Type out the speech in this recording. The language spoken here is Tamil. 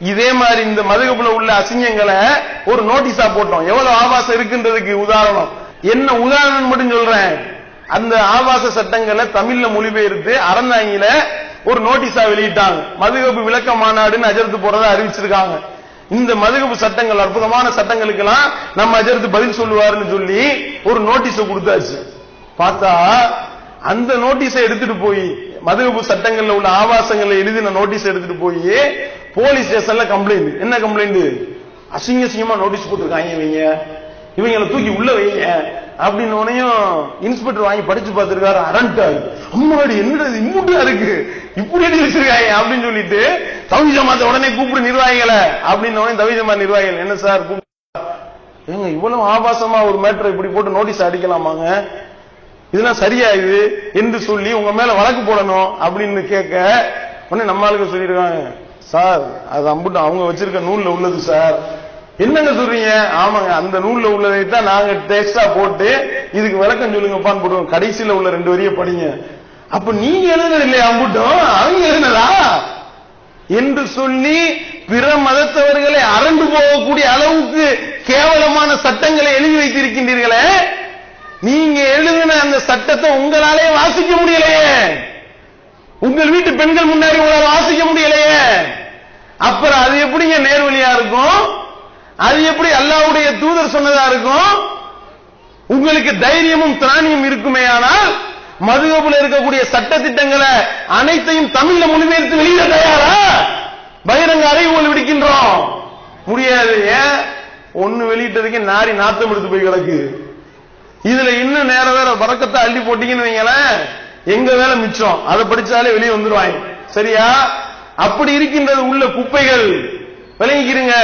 இதே மாதிரி இந்த மதுகப்புல உள்ள அசிங்கங்களை ஒரு நோட்டீஸா போட்டோம். எவ்வளவு ஆபாசம் இருக்குன்றதுக்கு உதாரணம். என்ன உதாரணம் மட்டும் சொல்றேன். அந்த ஆபாச சட்டங்களை தமிழ்ல மொழிபெயர்த்து அறந்தாங்கில ஒரு நோட்டீஸா வெளியிட்டாங்க. மதுகப்பு விளக்க மாநாடுன்னு அஜர்த்து போறதா அறிவிச்சிருக்காங்க. இந்த மதுகப்பு சட்டங்கள் அற்புதமான சட்டங்களுக்கெல்லாம் நம்ம அஜர்த்து பதில் சொல்லுவாருன்னு சொல்லி ஒரு நோட்டீஸ கொடுத்தாச்சு. பார்த்தா அந்த நோட்டீஸை எடுத்துட்டு போய் மதுகப்பு சட்டங்கள்ல உள்ள ஆபாசங்களை எழுதின நோட்டீஸ் எடுத்துட்டு போய் போலீஸ் ஸ்டேஷன்ல கம்ப்ளைண்ட் என்ன கம்ப்ளைண்ட் அசிங்க அசிங்கமா நோட்டீஸ் போட்டிருக்காங்க இவங்க. இவங்களை தூக்கி உள்ள வைங்க. அப்படின்னு உடனேயும் இன்ஸ்பெக்டர் வாங்கி படிச்சு பார்த்திருக்காரு. அரண்டாரு அம்மாடி என்னடா இம்முட்டா இருக்கு. இப்படி எழுதி வச்சிருக்காங்க அப்படின்னு சொல்லிட்டு தவி மாத்த உடனே கூப்பிடு நிர்வாகிகளை. அப்படின்னு உடனே தவி ஜமா நிர்வாகிகள் என்ன சார்? கூப்பிடு. ஏங்க இவ்வளவு ஆபாசமா ஒரு மேட்டர் இப்படி போட்டு நோட்டீஸ் அடிக்கலாமாங்க? இதெல்லாம் சரியா இது? என்று சொல்லி உங்க மேல வழக்கு போடணும் அப்படின்னு கேட்க உடனே நம்ம ஆளுங்க சொல்லியிருக்காங்க. சார் அது அம்புட்டு அவங்க வச்சிருக்க நூல்ல உள்ளது சார். என்னங்க சொல்றீங்க? ஆமாங்க அந்த நூல்ல உள்ளதை தான் நாங்க டேஸ்டா போட்டு இதுக்கு விளக்கம் சொல்லுங்கப்பான்னு போடுவோம் கடைசியில உள்ள ரெண்டு வரிய படிங்க. அப்ப நீங்க எழுதுனது இல்லையா அம்புட்டும் அவங்க எழுதுனதா? என்று சொல்லி பிற மதத்தவர்களை அரண்டு போகக்கூடிய அளவுக்கு கேவலமான சட்டங்களை எழுதி வைத்திருக்கின்றீர்களே நீங்க எழுதின அந்த சட்டத்தை உங்களாலே வாசிக்க முடியலையே. உங்கள் வீட்டு பெண்கள் முன்னாடி உங்களால அப்புறம் அது எப்படிங்க நேர்வழியா இருக்கும்? அது எப்படி அல்லாவுடைய தூதர் சொன்னதா இருக்கும்? உங்களுக்கு தைரியமும் திராணியும் இருக்குமே ஆனால் மதுகப்புல இருக்கக்கூடிய சட்ட திட்டங்களை அனைத்தையும் தமிழ்ல மொழிபெயர்த்து வெளியிட தயாரா? பகிரங்க அறிவுகள் விடுக்கின்றோம். முடியாது ஏன்? ஒண்ணு வெளியிட்டதுக்கு நாரி நாத்தம் எடுத்து போய் கிடக்கு. இதுல இன்னும் நேரம் வேற வரக்கத்தை அள்ளி போட்டீங்கன்னு வைங்களேன். எங்க வேலை மிச்சம்? அதை படிச்சாலே வெளியே வந்துருவாங்க. சரியா? அப்படி இருக்கின்றது உள்ள குப்பைகள். விளங்கிக்கிறீங்க